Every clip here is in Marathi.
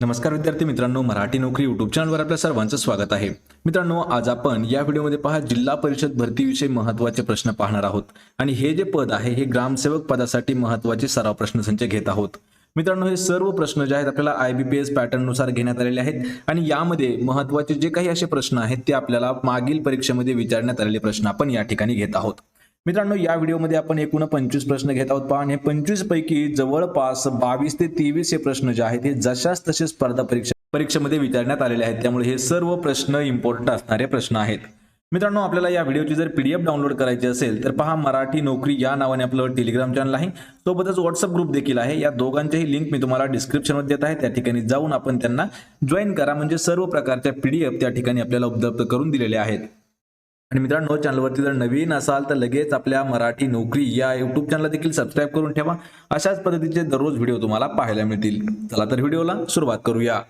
नमस्कार विद्यार्थी मित्रांनो मराठी नोकरी युट्यूब चॅनलवर आपल्या सर्वांचं स्वागत आहे. मित्रांनो आज आपण या व्हिडिओमध्ये पहा जिल्हा परिषद भरतीविषयी महत्त्वाचे प्रश्न पाहणार आहोत. आणि हे जे पद आहे हे ग्रामसेवक पदासाठी महत्त्वाचे सराव प्रश्नसंच घेत आहोत. मित्रांनो हे सर्व प्रश्न जे आहेत आपल्याला आय बी पी एस पॅटर्ननुसार घेण्यात आलेले आहेत. आणि यामध्ये महत्त्वाचे जे काही असे प्रश्न आहेत ते आपल्याला मागील परीक्षेमध्ये विचारण्यात आलेले प्रश्न आपण या ठिकाणी घेत आहोत. मित्रांनो या व्हिडिओमध्ये आपण एकूण पंचवीस प्रश्न घेत आहोत. पहा आणि हे पंचवीस पैकी जवळपास बावीस ते तेवीस हे प्रश्न जे आहेत हे जशाच तसे स्पर्धा परीक्षा परीक्षेमध्ये विचारण्यात आलेले आहेत. त्यामुळे हे सर्व प्रश्न इम्पॉर्टंट असणारे प्रश्न आहेत. मित्रांनो आपल्याला या व्हिडिओची जर पीडीएफ डाउनलोड करायची असेल तर पहा मराठी नोकरी या नावाने आपलं टेलिग्राम चॅनल आहे. सोबतच व्हॉट्सअप ग्रुप देखील आहे. या दोघांच्याही लिंक मी तुम्हाला डिस्क्रिप्शनमध्ये देत आहे. त्या ठिकाणी जाऊन आपण त्यांना जॉईन करा. म्हणजे सर्व प्रकारच्या पीडीएफ त्या ठिकाणी आपल्याला उपलब्ध करून दिलेले आहेत. आणि मित्रांनो चॅनलवरती जर नवीन असाल तर लगेच आपल्या मराठी नोकरी या युट्यूब चॅनलला देखील सबस्क्राईब करून ठेवा. अशाच पद्धतीचे दररोज व्हिडिओ तुम्हाला पाहायला मिळतील. चला तर व्हिडिओला सुरुवात करूया.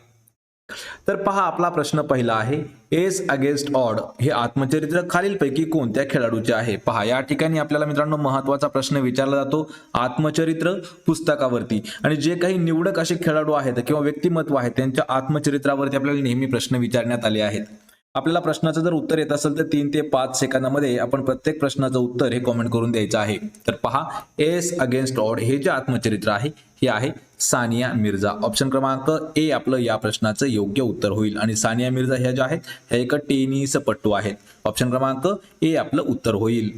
तर पहा आपला प्रश्न पहिला आहे एस अगेन्स्ट ऑड हे आत्मचरित्र खालीलपैकी कोणत्या खेळाडूचे आहे? पहा या ठिकाणी आपल्याला मित्रांनो महत्त्वाचा प्रश्न विचारला जातो आत्मचरित्र पुस्तकावरती. आणि जे काही निवडक असे खेळाडू आहेत किंवा व्यक्तिमत्व आहेत त्यांच्या आत्मचरित्रावरती आपल्याला नेहमी प्रश्न विचारण्यात आले आहेत. आपल्याला प्रश्नाचं जर उत्तर येत असेल तर तीन ते पाच सेकंदामध्ये आपण प्रत्येक प्रश्नाचं उत्तर हे कॉमेंट करून द्यायचं आहे. तर पहा एस अगेन्स्ट ऑड हे जे आत्मचरित्र आहे हे आहे सानिया मिर्झा. ऑप्शन क्रमांक ए आपलं या प्रश्नाचं योग्य उत्तर होईल. आणि सानिया मिर्झा ह्या ज्या आहेत ह्या एक टेनिस पट्टू आहेत. ऑप्शन क्रमांक ए आपलं उत्तर होईल.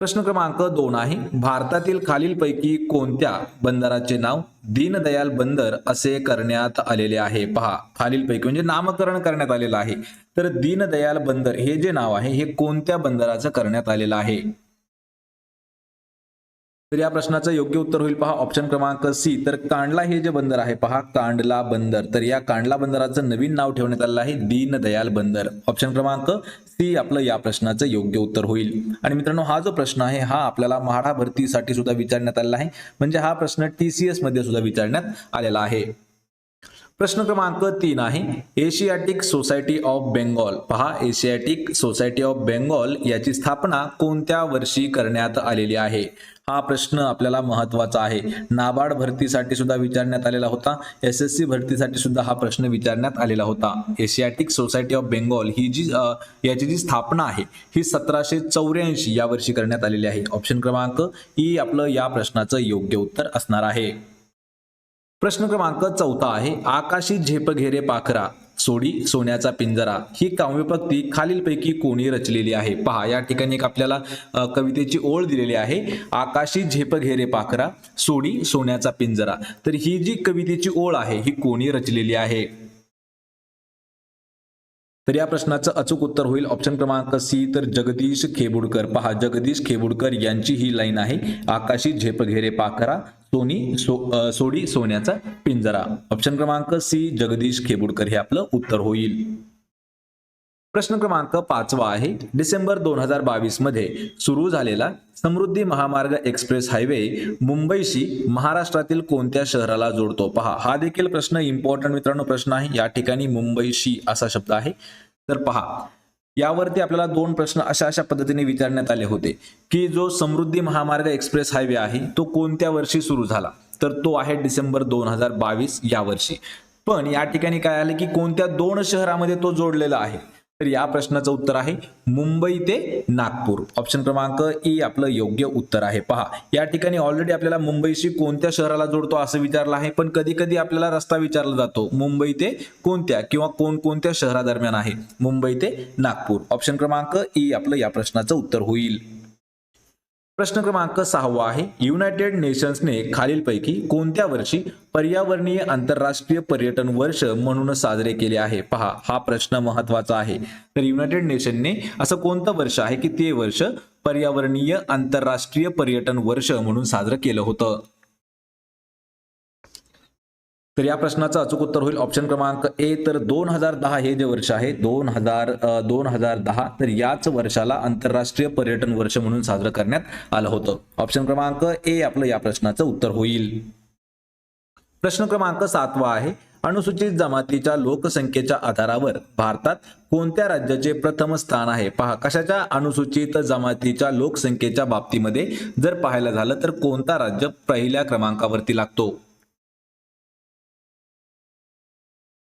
प्रश्न क्रमांक दोन आहे भारतातील खालीलपैकी कोणत्या बंदराचे नाव दीनदयाल बंदर असे करण्यात आलेले आहे? पहा खालीलपैकी म्हणजे नामकरण करण्यात आलेलं आहे. तर दीनदयाल बंदर हे जे नाव आहे हे कोणत्या बंदराचं करण्यात आलेलं आहे? तर या प्रश्नाचं योग्य उत्तर होईल पहा. ऑप्शन क्रमांक सी तर कांडला हे जे बंदर आहे पहा कांडला बंदर. तर या कांडला बंदराचं नवीन नाव ठेवण्यात आलं आहे दीनदयाल बंदर. ऑप्शन क्रमांक सी आपलं या प्रश्नाचं योग्य उत्तर होईल. आणि मित्रांनो हा जो प्रश्न आहे हा आपल्याला म्हाडा भरतीसाठी सुद्धा विचारण्यात आलेला आहे. म्हणजे हा प्रश्न टीसीएसमध्ये सुद्धा विचारण्यात आलेला आहे. प्रश्न क्रमांक तीन आहे. Asiatic society of Bengal. पहा एशियाटिक सोसायटी ऑफ बेंगॉल याची स्थापना कोणत्या वर्षी करण्यात आलेली आहे? हा प्रश्न आपल्याला महत्त्वाचा आहे. नाबार्ड भरतीसाठी सुद्धा विचारण्यात आलेला होता. एस एस सी भरतीसाठी सुद्धा हा प्रश्न विचारण्यात आलेला होता. एशियाटिक सोसायटी ऑफ बेंगॉल ही जी याची जी स्थापना आहे ही सतराशे चौऱ्याऐंशी या वर्षी करण्यात आलेली आहे. ऑप्शन क्रमांक ई आपलं या प्रश्नाचं योग्य उत्तर असणार आहे. प्रश्न क्रमांक चौथा आहे आकाशी झेप घेरे पाखरा. सोडी सोन्याचा पिंजरा. ही काव्यपक्ती खालीलपैकी कोणी रचलेली आहे? पहा या ठिकाणी एक आपल्याला कवितेची ओळ दिलेली आहे. आकाशी झेप घेरे पाखरा सोडी सोन्याचा पिंजरा. तर ही जी कवितेची ओळ आहे ही कोणी रचलेली आहे? तर या प्रश्नाचं अचूक उत्तर होईल. ऑप्शन क्रमांक सी तर जगदीश खेबुडकर. पहा जगदीश खेबुडकर यांची ही लाईन आहे. आकाशी झेप घेरे पाखरा सोनी सो सोडी सोन्याचा पिंजरा. ऑप्शन क्रमांक सी जगदीश खेबुडकर हे आपलं उत्तर होईल. प्रश्न क्रमांक पाचवा आहे. डिसेंबर दोन हजार बावीसमध्ये सुरू झालेला समृद्धी महामार्ग एक्सप्रेस हायवे मुंबईशी महाराष्ट्रातील कोणत्या शहराला जोडतो? पहा हा देखील प्रश्न इम्पॉर्टंट मित्रांनो प्रश्न आहे. या ठिकाणी मुंबईशी असा शब्द आहे. तर पहा यावरती आपल्याला दोन प्रश्न अशा अशा पद्धतीने विचारण्यात आले होते की जो समृद्धी महामार्ग एक्सप्रेस हायवे आहे तो कोणत्या वर्षी सुरू झाला? तर तो आहे डिसेंबर दोन हजार बावीस या वर्षी. पण या ठिकाणी काय आलं की कोणत्या दोन शहरामध्ये तो जोडलेला आहे? तर या प्रश्नाचं उत्तर आहे मुंबई ते नागपूर. ऑप्शन क्रमांक ई आपलं योग्य उत्तर आहे. पहा या ठिकाणी ऑलरेडी आपल्याला मुंबईशी कोणत्या शहराला जोडतो असं विचारलं आहे पण कधी कधी आपल्याला रस्ता विचारला जातो मुंबई ते कोणत्या किंवा कोणकोणत्या शहरादरम्यान आहे. मुंबई ते नागपूर. ऑप्शन क्रमांक ई आपलं या प्रश्नाचं उत्तर होईल. प्रश्न क्रमांक सहावा आहे. युनायटेड नेशन्सने खालीलपैकी कोणत्या वर्षी पर्यावरणीय आंतरराष्ट्रीय पर्यटन वर्ष म्हणून साजरे केले आहे? पहा हा प्रश्न महत्त्वाचा आहे. तर युनायटेड नेशनने असं कोणतं वर्ष आहे की ते वर्ष पर्यावरणीय आंतरराष्ट्रीय पर्यटन वर्ष म्हणून साजरं केलं होतं? तर या प्रश्नाचं अचूक उत्तर होईल. ऑप्शन क्रमांक ए तर दोन हजार दहा हे जे वर्ष आहे दोन हजार दोन हजार दहा तर याच वर्षाला आंतरराष्ट्रीय पर्यटन वर्ष म्हणून साजरं करण्यात आलं होतं. ऑप्शन क्रमांक ए आपलं या प्रश्नाचं उत्तर होईल. प्रश्न क्रमांक सातवा आहे. अनुसूचित जमातीच्या लोकसंख्येच्या आधारावर भारतात कोणत्या राज्याचे प्रथम स्थान आहे? पहा कशाच्या अनुसूचित जमातीच्या लोकसंख्येच्या बाबतीमध्ये जर पाहायला झालं तर कोणता राज्य पहिल्या क्रमांकावरती लागतो?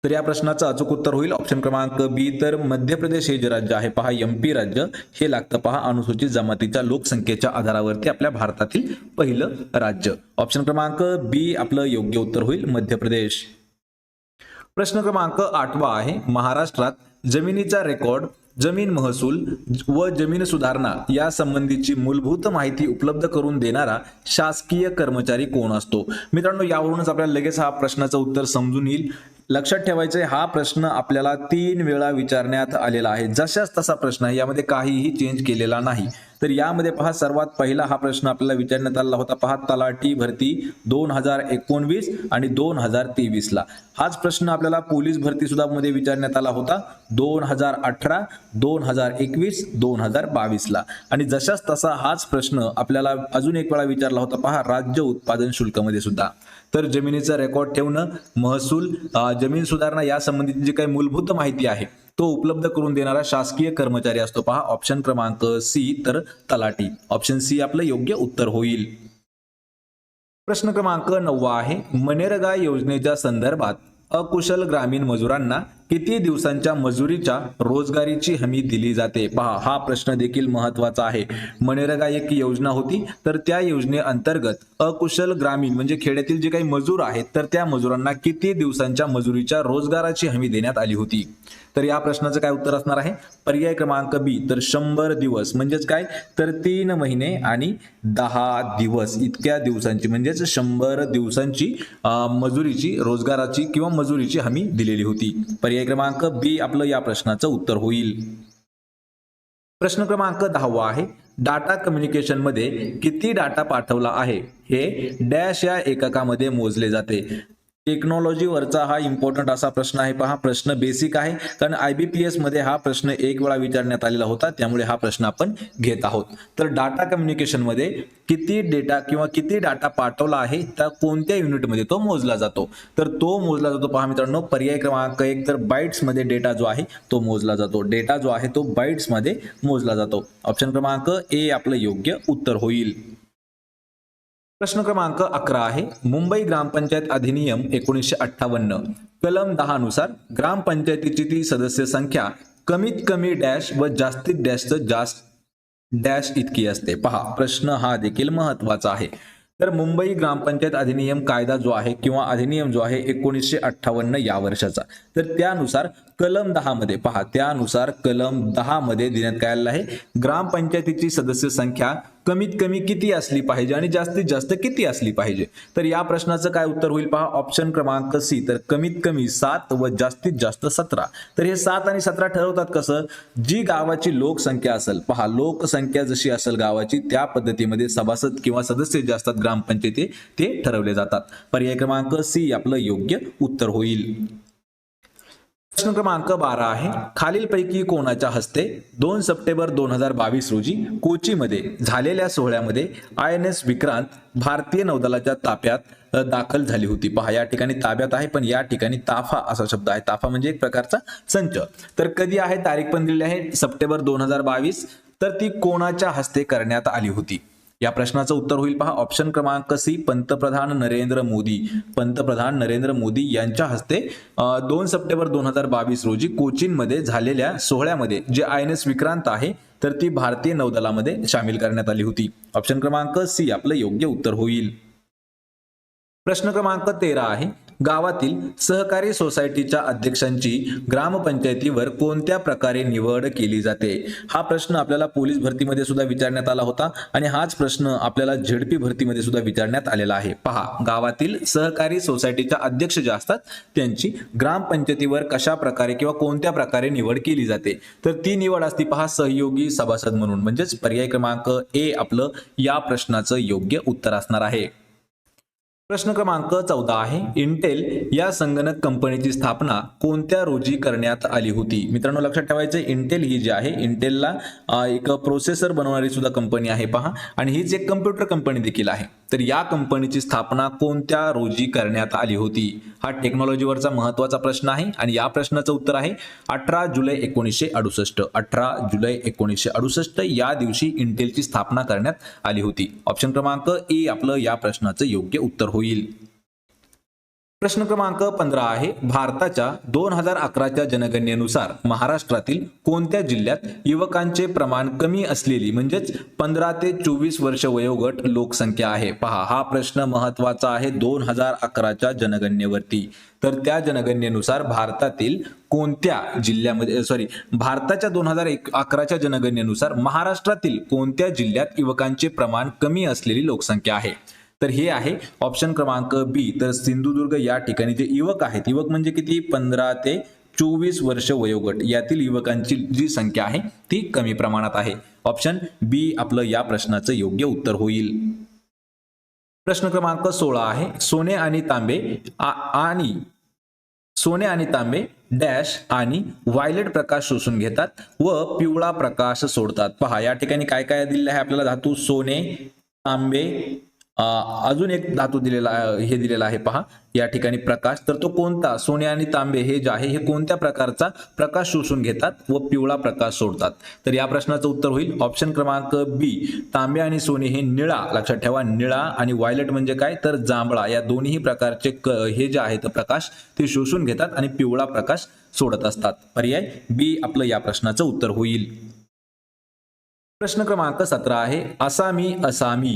तर या प्रश्नाचं अचूक उत्तर होईल. ऑप्शन क्रमांक बी तर मध्य प्रदेश हे जे राज्य आहे पहा एम पी राज्य. हे लागतं पहा अनुसूचित जमातीच्या लोकसंख्येच्या आधारावरती आपल्या भारतातील पहिलं राज्य. ऑप्शन क्रमांक बी आपलं योग्य उत्तर होईल. मध्य प्रदेश. प्रश्न क्रमांक आठवा आहे. महाराष्ट्रात जमिनीचा रेकॉर्ड जमीन महसूल व जमीन सुधारणा या संबंधीची मूलभूत माहिती उपलब्ध करून देणारा शासकीय कर्मचारी कोण असतो? मित्रांनो यावरूनच आपल्याला लगेच हा प्रश्नाचं उत्तर समजून येईल. लक्षात ठेवायचे हा प्रश्न आपल्याला तीन वेळा विचारण्यात आलेला आहे. जशाच तसा प्रश्न आहे. यामध्ये काहीही चेंज केलेला नाही. तर यामध्ये पहा सर्वात पहिला हा प्रश्न आपल्याला विचारण्यात आला होता. पहा तलाठी भरती दोन हजार एकोणवीस आणि दोन हजार तेवीस ला हाच प्रश्न आपल्याला पोलीस भरती सुद्धा मध्ये विचारण्यात आला होता. दोन हजार अठरा दोन हजार एकवीस दोन हजार बावीस ला आणि जशाच तसा हाच प्रश्न आपल्याला अजून एक वेळा विचारला होता. पहा राज्य उत्पादन शुल्कामध्ये सुद्धा. तर जमिनीचा रेकॉर्ड ठेवणं महसूल जमीन सुधारणा या संबंधित जी काही मूलभूत माहिती आहे तो उपलब्ध करून देणारा शासकीय कर्मचारी असतो. पहा ऑप्शन क्रमांक सी तर तलाटी ऑप्शन सी आपलं योग्य उत्तर होईल. प्रश्न क्रमांक नववा आहे मनेरगा योजनेच्या संदर्भात अकुशल ग्रामीण मजुरांना किती दिवसांच्या मजुरीच्या रोजगारीची हमी दिली जाते? पहा हा प्रश्न देखील महत्त्वाचा आहे. मनरेगा एक योजना होती तर त्या योजनेअंतर्गत अकुशल ग्रामीण म्हणजे खेड्यातील जे काही मजूर आहेत तर त्या मजुरांना किती दिवसांच्या मजुरीच्या रोजगाराची हमी देण्यात आली होती? तर या प्रश्नाचं काय उत्तर असणार आहे? पर्याय क्रमांक बी तर शंभर दिवस म्हणजेच काय? तर तीन महिने आणि दहा दिवस इतक्या दिवसांची म्हणजेच शंभर दिवसांची मजुरीची रोजगाराची किंवा मजुरीची हमी दिलेली होती. पर्याय क्रमांक बी आपलं या प्रश्नाचं उत्तर होईल. प्रश्न क्रमांक दहावा आहे डाटा कम्युनिकेशनमध्ये किती डाटा पाठवला आहे? हे डॅश या एककामध्ये मोजले जाते. टेक्नॉलॉजीवरचा हा इम्पॉर्टंट असा प्रश्न आहे. पहा प्रश्न बेसिक आहे. कारण आयबीपीएसमध्ये हा प्रश्न एक वेळा विचारण्यात आलेला होता. त्यामुळे हा प्रश्न आपण घेत आहोत. तर डाटा कम्युनिकेशनमध्ये किती डेटा किंवा किती डाटा पाठवला आहे त्या कोणत्या युनिटमध्ये तो मोजला जातो? तर तो मोजला जातो पहा मित्रांनो पर्याय क्रमांक एक तर बाईट्समध्ये डेटा जो आहे तो मोजला जातो. डेटा जो आहे तो बाईट्समध्ये मोजला जातो. ऑप्शन क्रमांक ए आपलं योग्य उत्तर होईल. प्रश्न क्रमांक अकरा आहे. मुंबई ग्रामपंचायत अधिनियम एकोणीसशे अठ्ठावन्न. कलम दहा नुसार ग्रामपंचायतीची ती सदस्य संख्या कमीत कमी डॅश व जास्तीत डॅशचं जास्त डॅश इतकी असते. पहा प्रश्न हा देखील महत्त्वाचा आहे. तर मुंबई ग्रामपंचायत अधिनियम कायदा जो आहे किंवा अधिनियम जो आहे एकोणीसशे अठ्ठावन्न या वर्षाचा. तर त्यानुसार कलम दहा मध्ये पहा त्यानुसार कलम दहा मध्ये देण्यात काय आलेला आहे? ग्रामपंचायतीची सदस्य संख्या कमीत कमी किती असली पाहिजे आणि जास्तीत जास्त किती असली पाहिजे? तर या प्रश्नाचं काय उत्तर होईल पहा ऑप्शन क्रमांक सी तर कमीत कमी सात व जास्तीत जास्त सतरा. तर हे सात आणि सतरा ठरवतात कसं? जी गावाची लोकसंख्या असेल पहा लोकसंख्या जशी असेल गावाची त्या पद्धतीमध्ये सभासद किंवा सदस्य जे असतात ग्रामपंचायती ते ठरवले जातात. पर्याय क्रमांक सी आपलं योग्य उत्तर होईल. प्रश्न क्रमांक बारा आहे. खालीलपैकी कोणाच्या हस्ते दोन सप्टेंबर दोन हजार बावीस रोजी कोचीमध्ये झालेल्या सोहळ्यामध्ये आय एन एस विक्रांत भारतीय नौदलाच्या ताफ्यात दाखल झाली होती. पहा या ठिकाणी ताब्यात आहे पण या ठिकाणी ताफा असा शब्द आहे. ताफा म्हणजे एक प्रकारचा संच. तर कधी आहे तारीख पण दिलेली आहे सप्टेंबर दोन हजार बावीस. तर ती कोणाच्या हस्ते करण्यात आली होती? या प्रश्नाचं उत्तर होईल पहा. ऑप्शन क्रमांक सी पंतप्रधान नरेंद्र मोदी. पंतप्रधान नरेंद्र मोदी यांच्या हस्ते दोन सप्टेंबर दोन हजार बावीस रोजी कोचीनमध्ये झालेल्या सोहळ्यामध्ये जे आय एन एस विक्रांत आहे तर ती भारतीय नौदलामध्ये सामील करण्यात आली होती. ऑप्शन क्रमांक सी आपलं योग्य उत्तर होईल. प्रश्न क्रमांक तेरा आहे. गावातील सहकारी सोसायटीच्या अध्यक्षांची ग्रामपंचायतीवर कोणत्या प्रकारे निवड केली जाते? हा प्रश्न आपल्याला पोलीस भरतीमध्ये सुद्धा विचारण्यात आला होता आणि हाच प्रश्न आपल्याला झेडपी भरतीमध्ये सुद्धा विचारण्यात आलेला आहे. पहा गावातील सहकारी सोसायटीच्या अध्यक्ष जे असतात त्यांची ग्रामपंचायतीवर कशा प्रकारे किंवा कोणत्या प्रकारे निवड केली जाते? तर ती निवड असती पहा सहयोगी सभासद म्हणून. म्हणजेच पर्याय क्रमांक ए आपलं या प्रश्नाचं योग्य उत्तर असणार आहे. प्रश्न क्रमांक चौदा आहे. इंटेल या संगणक कंपनीची स्थापना कोणत्या रोजी करण्यात आली होती? मित्रांनो लक्षात ठेवायचं इंटेल ही जी आहे इंटेलला एक प्रोसेसर बनवणारी सुद्धा कंपनी आहे पहा. आणि हीच एक कम्प्युटर कंपनी देखील आहे. तर या कंपनीची स्थापना कोणत्या रोजी करण्यात आली होती? हा टेक्नॉलॉजीवरचा महत्त्वाचा प्रश्न आहे आणि या प्रश्नाचं उत्तर आहे अठरा जुलै एकोणीसशे अडुसष्ट. अठरा जुलै एकोणीसशे अडुसष्ट या दिवशी इंटेलची स्थापना करण्यात आली होती. ऑप्शन क्रमांक ए आपलं या प्रश्नाचं योग्य उत्तर होतं. होईल. प्रश्न क्रमांक पंधरा आहे. भारताच्या दोन हजार अकराच्या जनगणनेनुसार महाराष्ट्रातील कोणत्या जिल्ह्यात युवकांचे प्रमाण कमी असलेली म्हणजेच पंधरा ते चोवीस वर्ष वयोगट लोकसंख्या आहे? पहा हा प्रश्न महत्त्वाचा आहे दोन हजार अकराच्या जनगणनेवरती. तर त्या जनगणनेनुसार भारतातील कोणत्या जिल्ह्यामध्ये सॉरी भारताच्या दोन हजार एक अकराच्या जनगणनेनुसार महाराष्ट्रातील कोणत्या जिल्ह्यात युवकांचे प्रमाण कमी असलेली लोकसंख्या आहे? तर हे आहे ऑप्शन क्रमांक बी तर सिंधुदुर्ग या ठिकाणी जे युवक आहेत युवक म्हणजे किती? पंधरा ते चोवीस वर्ष वयोगट. यातील युवकांची जी संख्या आहे ती कमी प्रमाणात आहे. ऑप्शन बी आपलं या प्रश्नाचं योग्य उत्तर होईल. प्रश्न क्रमांक सोळा आहे. सोने आणि तांबे आणि सोने आणि तांबे डॅश आणि व्हायलेट प्रकाश शोषून घेतात व पिवळा प्रकाश सोडतात. पहा या ठिकाणी काय काय दिलेलं आहे आपल्याला? धातू सोने तांबे अजून एक धातू दिलेला हे दिलेला आहे पहा. या ठिकाणी प्रकाश तर तो कोणता? सोने आणि तांबे हे जे आहे हे कोणत्या प्रकारचा प्रकाश शोषून घेतात व पिवळा प्रकाश सोडतात? तर या प्रश्नाचं उत्तर होईल. ऑप्शन क्रमांक बी तांबे आणि सोने हे निळा. लक्षात ठेवा निळा आणि व्हायलेट म्हणजे काय? तर जांभळा. या दोन्ही प्रकारचे हे जे आहेत प्रकाश ते शोषून घेतात आणि पिवळा प्रकाश सोडत असतात. पर्याय बी आपलं या प्रश्नाचं उत्तर होईल. प्रश्न क्रमांक सतरा आहे असामी असामी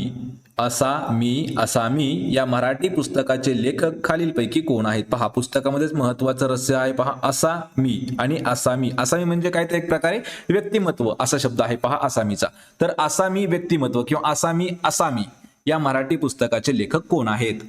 असा मी असामी या मराठी पुस्तकाचे लेखक खालीलपैकी कोण आहेत? पहा पुस्तकामध्येच महत्वाचं रहस्य आहे पहा असा मी आणि आसामी आसामी म्हणजे काय तर एक प्रकारे व्यक्तिमत्व असा शब्द आहे पहा आसामीचा तर आसामी व्यक्तिमत्व किंवा आसामी आसामी या मराठी पुस्तकाचे लेखक कोण आहेत?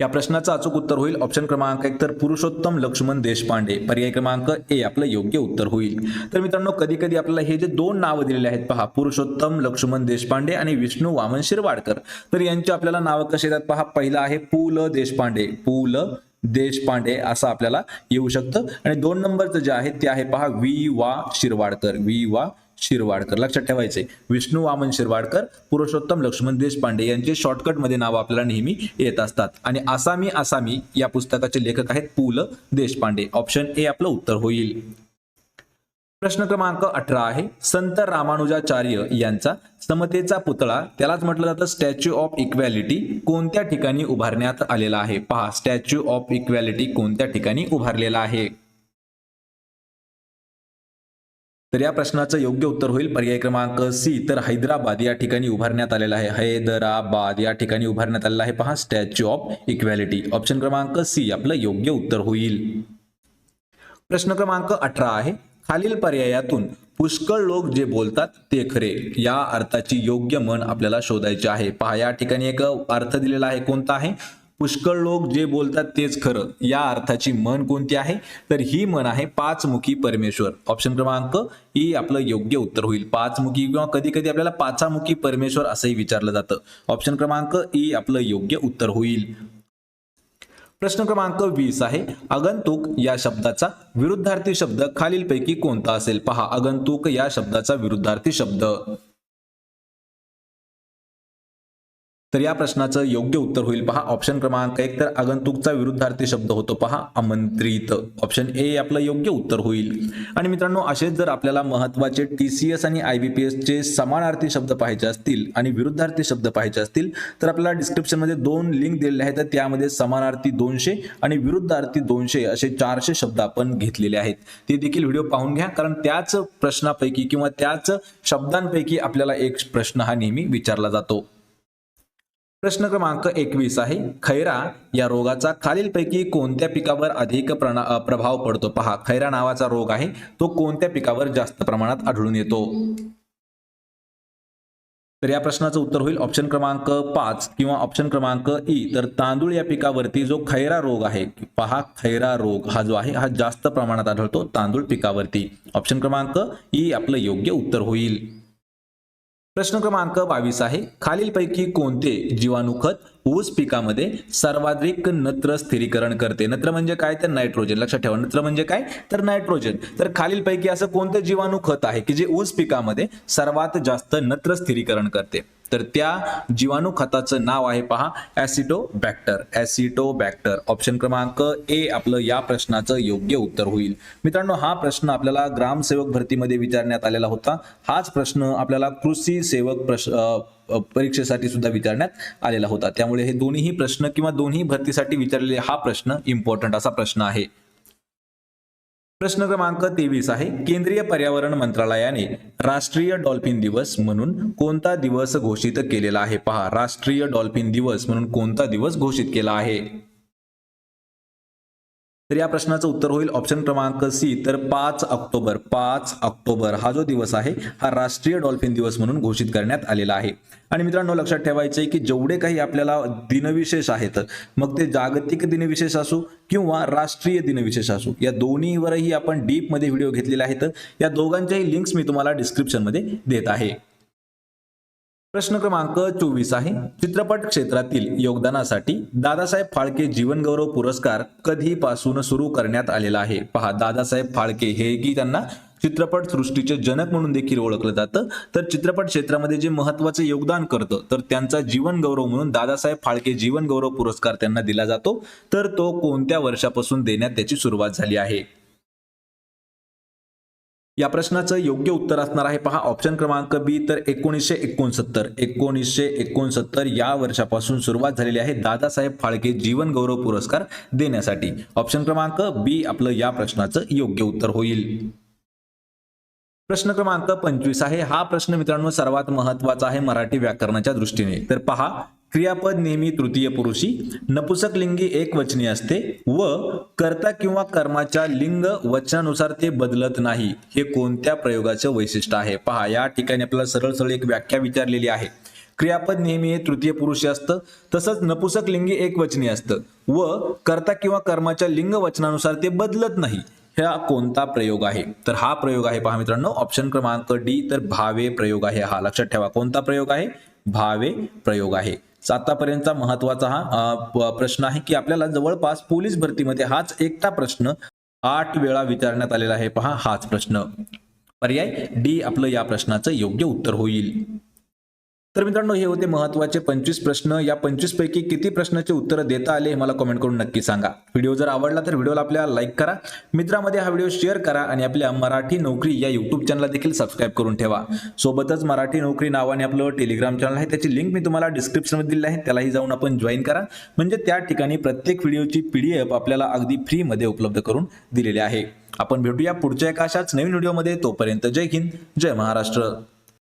या प्रश्नाचं अचूक उत्तर होईल. ऑप्शन क्रमांक एक तर पुरुषोत्तम लक्ष्मण देशपांडे. पर्याय क्रमांक ए आपलं योग्य उत्तर होईल. तर मित्रांनो कधी कधी आपल्याला हे जे दोन नावं दिलेले आहेत पहा पुरुषोत्तम लक्ष्मण देशपांडे आणि विष्णू वामन शिरवाडकर. तर यांची आपल्याला नावं कशी येतात पहा? पहिला आहे पु ल देशपांडे. पु ल देशपांडे असं आपल्याला येऊ शकतं. आणि दोन नंबरचं जे आहे ते आहे पहा वी. वा. शिरवाडकर. वी. वा. शिरवाडकर. लक्षात ठेवायचे विष्णू वामन शिरवाडकर पुरुषोत्तम लक्ष्मण देशपांडे यांचे शॉर्टकटमध्ये नावं आपल्याला नेहमी येत असतात. आणि आसामी आसामी या पुस्तकाचे लेखक आहेत पु ल देशपांडे. ऑप्शन ए आपलं उत्तर होईल. प्रश्न क्रमांक अठरा आहे. संत रामानुजाचार्य यांचा समतेचा पुतळा. त्यालाच म्हटलं जातं स्टॅच्यू ऑफ इक्वॅलिटी कोणत्या ठिकाणी उभारण्यात आलेला आहे? पहा स्टॅच्यू ऑफ इक्वॅलिटी कोणत्या ठिकाणी उभारलेला आहे? तर या प्रश्नाचं योग्य उत्तर होईल. पर्याय क्रमांक सी तर हैदराबाद या ठिकाणी उभारण्यात आलेला आहे. हैदराबाद या ठिकाणी उभारण्यात आलेला आहे. पहा स्टॅच्यू ऑफ इक्वॅलिटी ऑप्शन क्रमांक सी आपलं योग्य उत्तर होईल. प्रश्न क्रमांक अठरा आहे. खालील पर्यायातून पुष्कळ लोक जे बोलतात ते खरे. या अर्थाची योग्य मन आपल्याला शोधायचे आहे. पहा या ठिकाणी एक अर्थ दिलेला आहे. कोणता आहे? पुष्कळ लोक जे बोलतात तेच खरं. या अर्थाची मन कोणती आहे? तर ही मन आहे पाचमुखी परमेश्वर. ऑप्शन क्रमांक ई आपलं योग्य उत्तर होईल. पाचमुखी किंवा कधी कधी आपल्याला पाचामुखी परमेश्वर असंही विचारलं जातं. ऑप्शन क्रमांक ई आपलं योग्य उत्तर होईल. प्रश्न क्रमांक वीस आहे. आगंतुक या शब्दाचा विरुद्धार्थी शब्द खालीलपैकी कोणता असेल? पहा आगंतुक या शब्दाचा विरुद्धार्थी शब्द. तर या प्रश्नाचं योग्य उत्तर होईल. पहा ऑप्शन क्रमांक एक तर आगंतुकचा विरुद्धार्थी शब्द होतो. पहा आमंत्रित. ऑप्शन ए आपलं योग्य उत्तर होईल. आणि मित्रांनो असेच जर आपल्याला महत्त्वाचे टी सी एस आणि आय बी पी एसचे समानार्थी शब्द पाहिजे असतील आणि विरुद्धार्थी शब्द पाहिजे असतील तर आपल्याला डिस्क्रिप्शनमध्ये दोन लिंक दिलेले आहेत. तर त्यामध्ये समानार्थी दोनशे आणि विरुद्धार्थी दोनशे असे चारशे शब्द आपण घेतलेले आहेत. ते देखील व्हिडिओ पाहून घ्या कारण त्याच प्रश्नापैकी किंवा त्याच शब्दांपैकी आपल्याला एक प्रश्न हा नेहमी विचारला जातो. प्रश्न क्रमांक एकवीस आहे. खैरा या रोगाचा खालीलपैकी कोणत्या पिकावर अधिक प्रणा प्रभाव पडतो? पहा खैरा नावाचा रोग आहे. तो कोणत्या पिकावर जास्त प्रमाणात आढळून येतो? तर या प्रश्नाचं उत्तर होईल ऑप्शन क्रमांक पाच किंवा ऑप्शन क्रमांक ई. तर तांदूळ या पिकावरती जो खैरा रोग आहे पहा खैरा रोग हा जो आहे हा जास्त प्रमाणात आढळतो तांदूळ पिकावरती. ऑप्शन क्रमांक ई आपलं योग्य उत्तर होईल. प्रश्न क्रमांक बावीस आहे. खालीलपैकी कोणते जीवाणू खत ऊस पिकामध्ये सर्वाधिक नत्र स्थिरीकरण करते? नत्र म्हणजे काय? तर नायट्रोजन. लक्षात ठेवा नत्र म्हणजे काय? तर नायट्रोजन. तर खालीलपैकी असं कोणतं जीवाणू खत आहे की जे ऊस पिकामध्ये सर्वात जास्त नत्र स्थिरीकरण करते? तर त्या जीवाणू खताचं नाव आहे पहा ऍसिटोबॅक्टर ऍसिटोबॅक्टर ऑप्शन क्रमांक ए आपलं या प्रश्नाचं योग्य उत्तर होईल. मित्रांनो हा प्रश्न आपल्याला ग्रामसेवक भरतीमध्ये विचारण्यात आलेला होता. हाच प्रश्न आपल्याला कृषी सेवक प्रश्न परीक्षेसाठी सुद्धा विचारण्यात आलेला होता. त्यामुळे हे दोन्ही प्रश्न किंवा दोन्ही भरतीसाठी विचारलेले हा प्रश्न इम्पॉर्टंट असा प्रश्न आहे. प्रश्न क्रमांक तेवीस आहे. केंद्रीय पर्यावरण मंत्रालयाने राष्ट्रीय डॉल्फिन दिवस म्हणून कोणता दिवस घोषित केलेला आहे? पहा राष्ट्रीय डॉल्फिन दिवस म्हणून कोणता दिवस घोषित केला आहे? तर या प्रश्नाचं उत्तर होईल ऑप्शन क्रमांक सी तर पाच ऑक्टोबर पाच ऑक्टोबर हा जो दिवस आहे हा राष्ट्रीय डॉल्फिन दिवस म्हणून घोषित करण्यात आलेला आहे. आणि मित्रांनो लक्षात ठेवायचं आहे की जेवढे काही आपल्याला दिनविशेष आहेत मग ते जागतिक दिनविशेष असो किंवा राष्ट्रीय दिनविशेष असो या दोन्हीवरही आपण डीपमध्ये व्हिडिओ घेतलेले आहेत. या दोघांच्याही लिंक्स मी तुम्हाला डिस्क्रिप्शनमध्ये देत आहे. प्रश्न क्रमांक चोवीस आहे. चित्रपट क्षेत्रातील योगदानासाठी दादासाहेब फाळके जीवनगौरव पुरस्कार कधीपासून सुरू करण्यात आलेला आहे? पहा दादासाहेब फाळके हे की त्यांना चित्रपट सृष्टीचे जनक म्हणून देखील ओळखलं जातं. तर चित्रपट क्षेत्रामध्ये जे महत्वाचं योगदान करतं तर त्यांचा जीवन गौरव म्हणून दादासाहेब फाळके जीवन गौरव पुरस्कार त्यांना दिला जातो. तर तो कोणत्या वर्षापासून देण्यात त्याची सुरुवात झाली आहे? या प्रश्नाचं योग्य उत्तर असणार आहे. पहा ऑप्शन क्रमांक बी तर एकोणीसशे एकोणसत्तर. एकोणीसशे एकोणसत्तर या वर्षापासून सुरुवात झालेली आहे दादासाहेब फाळके जीवन गौरव पुरस्कार देण्यासाठी. ऑप्शन क्रमांक बी आपलं या प्रश्नाचं योग्य उत्तर होईल. प्रश्न क्रमांक पंचवीस आहे. हा प्रश्न मित्रांनो सर्वात महत्त्वाचा आहे मराठी व्याकरणाच्या दृष्टीने. तर पहा क्रियापद नेहमी तृतीय पुरुषी नपुसक लिंगी एक वचनी असते व कर्ता किंवा कर्माच्या लिंग वचनानुसार ते बदलत नाही. हे कोणत्या प्रयोगाचं वैशिष्ट्य आहे? पहा या ठिकाणी आपल्याला सरळ सरळ एक व्याख्या विचारलेली आहे. क्रियापद नेहमी हे तृतीय पुरुषी असतं तसंच नपुसक लिंगी एक वचनी असतं व कर्ता किंवा कर्माच्या लिंग वचनानुसार ते बदलत नाही. हा कोणता प्रयोग आहे? तर हा प्रयोग आहे पहा मित्रांनो ऑप्शन क्रमांक डी. तर भावे प्रयोग आहे हा. लक्षात ठेवा कोणता प्रयोग आहे? भावे प्रयोग आहे. आतापर्यंतचा महत्त्वाचा हा प्रश्न आहे की आपल्याला जवळपास पोलीस भरतीमध्ये हाच एकटा प्रश्न आठ वेळा विचारण्यात आलेला आहे. पहा हाच प्रश्न. पर्याय डी आपलं या प्रश्नाचं योग्य उत्तर होईल. तर मित्रांनो हे होते महत्त्वाचे पंचवीस प्रश्न. या पंचवीस पैकी किती प्रश्नाचे उत्तर देता आले हे मला कमेंट करून नक्की सांगा. व्हिडिओ जर आवडला तर व्हिडिओला आपल्याला लाईक करा. मित्रामध्ये हा व्हिडिओ शेअर करा आणि आपल्या मराठी नोकरी या युट्यूब चॅनलला देखील सबस्क्राईब करून ठेवा. सोबतच मराठी नोकरी नावाने आपलं टेलिग्राम चॅनल आहे त्याची लिंक मी तुम्हाला डिस्क्रिप्शनमध्ये दिली आहे. त्यालाही जाऊन आपण जॉईन करा. म्हणजे त्या ठिकाणी प्रत्येक व्हिडिओची पीडीएफ आपल्याला अगदी फ्रीमध्ये उपलब्ध करून दिलेली आहे. आपण भेटूया पुढच्या एका अशाच नवीन व्हिडिओमध्ये. तोपर्यंत जय हिंद जय महाराष्ट्र.